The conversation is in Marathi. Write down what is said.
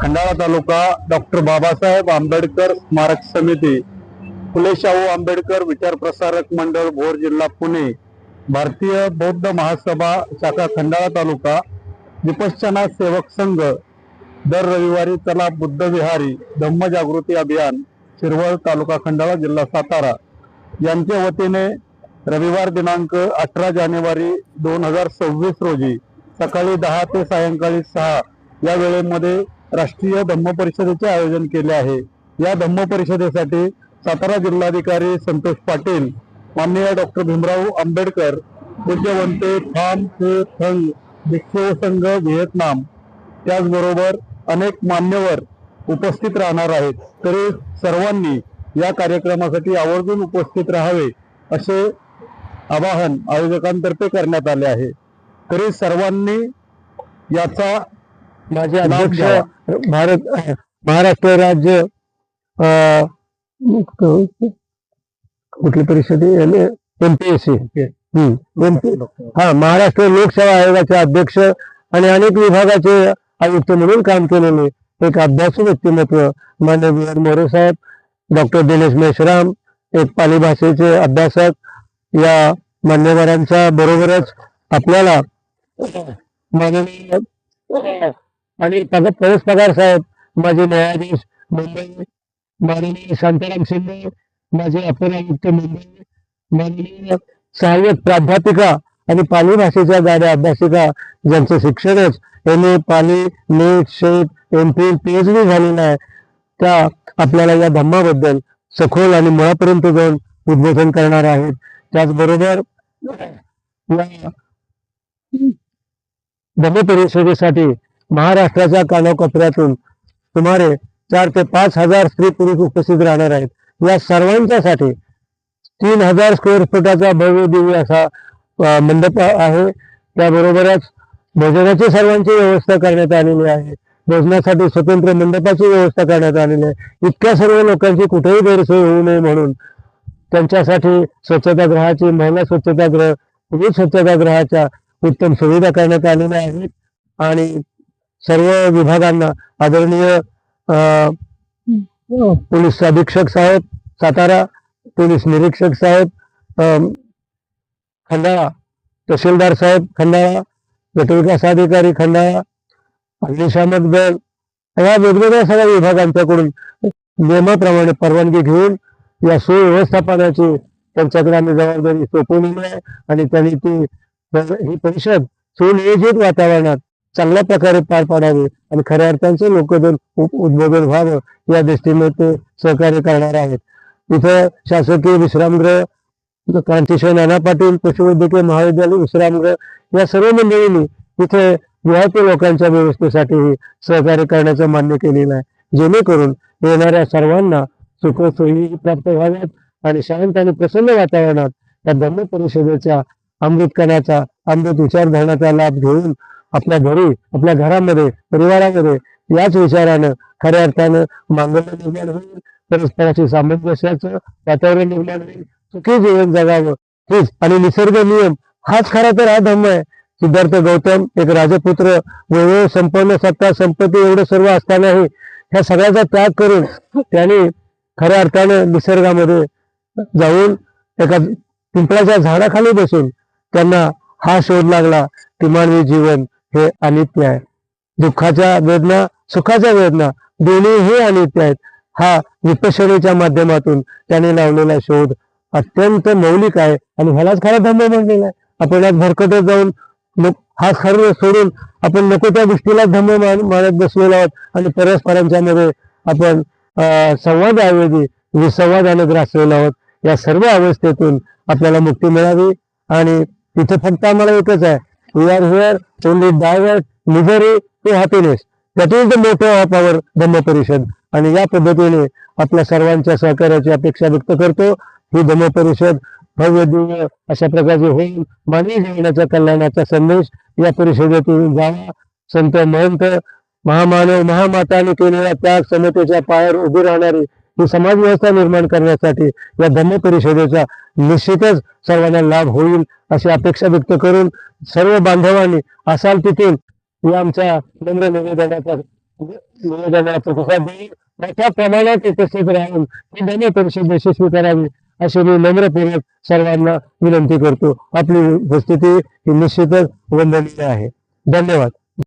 खंडाळा तालुका डॉक्टर बाबासाहेब आंबेडकर स्मारक समिती फुले शाहू आंबेडकर विचार प्रसारक मंडळ भोर जिल्हा पुणे भारतीय बौद्ध महासभा शाखा खंडाळा तालुका विपश्चना सेवक संघ दर रविवारी चला बुद्ध विहारी धम्म जागृती अभियान शिरवळ तालुका खंडाळा जिल्हा सातारा. यांच्या वतीने रविवार दिनांक अठरा जानेवारी दोन हजार सव्वीस रोजी सकाळी दहा ते सायंकाळी सहा या वेळेमध्ये राष्ट्रीय धम्म परिषदेचे आयोजन केले आहे. या धम्म परिषदेसाठी सातारा जिल्हाधिकारी संतोष पाटील माननीय डॉक्टर भीमराव आंबेडकर पूज्यवंते फाम से थंग भिक्षू संघ व्हिएतनाम त्याचबरोबर अनेक मान्यवर उपस्थित राहणार आहेत. तरी सर्वांनी या कार्यक्रमासाठी आवर्जून उपस्थित राहावे असे आवाहन आयोजकांतर्फे करण्यात आले आहे. तरी सर्वांनी याचा माझे अध्यक्ष. भारत महाराष्ट्र राज्य कुठली परिषद एमपीएससी हा महाराष्ट्र लोकसेवा आयोगाचे अध्यक्ष आणि अनेक विभागाचे आयुक्त म्हणून काम केलेले एक अभ्यासू व्यक्तिमत्व मान्य बी आर मोरे साहेब डॉक्टर दिनेश मेश्राम एक पाली भाषेचे अभ्यासक. या मान्यवरांच्या बरोबरच आपल्याला माननीय आणि पग- परेश पगार साहेब माझे न्यायाधीश मुंबई माननीय शांताराम शिंदे माझे अपर आयुक्त मुंबई माननीय सहाय्यक प्राध्यापिका आणि पाली भाषेच्या गाड्या अभ्यासिका ज्यांचं शिक्षणच M A Pali NET SET M P PhD झालेलं आहे त्या आपल्याला या धम्माबद्दल सखोल आणि मुळापर्यंत जाऊन उद्बोधन करणार आहेत. त्याचबरोबर या धम्म परिषदेसाठी महाराष्ट्राच्या कानाकोपऱ्यातून सुमारे चार ते पाच हजार स्त्री पुरुष उपस्थित राहणार आहेत. या सर्वांच्यासाठी तीन हजार स्क्वेअर फुटाचा भव्य दिव्य असा मंडप आहे. त्याबरोबरच भोजनाची सर्वांची व्यवस्था करण्यात आलेली आहे. भोजनासाठी स्वतंत्र मंडपाची व्यवस्था करण्यात आलेली आहे. इतक्या सर्व लोकांची कुठेही गैरसोय होऊ नये म्हणून त्यांच्यासाठी स्वच्छतागृहाची महिला स्वच्छतागृह पुरुष स्वच्छतागृहाच्या उत्तम सुविधा करण्यात आलेल्या आहेत. आणि सर्व विभागांना आदरणीय पोलीस अधीक्षक साहेब सातारा पोलीस निरीक्षक साहेब खंडाळा तहसीलदार साहेब खंडाळा गटविकास अधिकारी खंडाळा अग्निशामक दल या वेगवेगळ्या सगळ्या विभागांच्याकडून नियमाप्रमाणे परवानगी घेऊन या सुव्यवस्थापनाची त्यांच्याकडे आम्ही जबाबदारी सोपवलेली आहे आणि त्यांनी ती ही परिषद सुनियोजित वातावरणात चांगल्या प्रकारे पार पाडावे आणि खऱ्या अर्थांचं लोकदल उद्बोधन व्हावं या दृष्टीने ते सहकार्य करणार आहेत. इथं शासकीय विश्रामगृह क्रांतीश्वर नाना पाटील पशुवैद्यकीय महाविद्यालय विश्रामगृह या सर्व मंडळींनी इथे विवाहित लोकांच्या व्यवस्थेसाठी सहकार्य करण्याचं मान्य केलेलं आहे. जेणेकरून येणाऱ्या सर्वांना सुखसोयी प्राप्त व्हाव्यात आणि शांत आणि प्रसन्न वातावरणात या धर्म परिषदेच्या अमृत कणाचा अमृत विचारधारणाचा लाभ घेऊन आपल्या घरी आपल्या घरामध्ये परिवारामध्ये याच विचारानं खऱ्या अर्थानं मांगल्य निर्माण होईल. परस्पराशी सामंजस्याचं वातावरण निर्माण होईल. सुखी जीवन जगावं. हेच आणि निसर्ग नियम हाच खरा तर हा धम्म आहे. सिद्धार्थ गौतम एक राजपुत्र वैभव संपन्न सत्ता संपत्ती एवढं सर्व असतानाही ह्या सगळ्याचा त्याग करून त्याने खऱ्या अर्थानं निसर्गामध्ये जाऊन एका पिंपळाच्या झाडाखाली बसून त्यांना हा शोध लागला की मानवी जीवन. हे अनित्य आहे. दुःखाच्या वेदना सुखाच्या वेदना दोन्हीही अनित्य आहेत. हा विपश्यनेच्या माध्यमातून त्याने लावलेला शोध अत्यंत मौलिक आहे आणि ह्यालाच खरा धम्म म्हणलेला आहे. आपण यात भरकटत जाऊन हा खरं सोडून आपण नको त्या गोष्टीला धम्म मान- मानत बसलेलो आहोत आणि परस्परांच्या मध्ये आपण अं, संवादाऐवजी विसंवादाने ग्रासलेलो आहोत. या सर्व अवस्थेतून आपल्याला मुक्ती मिळावी आणि तिथे फक्त आम्हाला एकच आहे we are here only divert misery to happiness That is the motto of our Dhamma Parishad आणि या पद्धतीने आपल्या सर्वांच्या सहकार्याची अपेक्षा व्यक्त करतो. ही धम्म परिषद भव्य दिव्य अशा प्रकारचे होईल मानवी जीवनाच्या कल्याणाचा संदेश या परिषदेतून जावा. संत महंत महामानव महामाताने केलेल्या त्याग समतेच्या पायावर उभी राहणारी ही समाज व्यवस्था निर्माण करण्यासाठी या धम्म परिषदेचा निश्चितच सर्वांना लाभ होईल अशी अपेक्षा व्यक्त करून सर्व बांधवांनी असाल तिथून या आमच्या नम्र निवेदनाचा निवेदनाचा प्रतिसाद देईल मोठ्या प्रमाणात उपस्थित राहून ही धम्म परिषद यशस्वी करावी अशी मी नम्रपूर्वक सर्वांना विनंती करतो. आपली उपस्थिती ही निश्चितच वंदनीय आहे. धन्यवाद.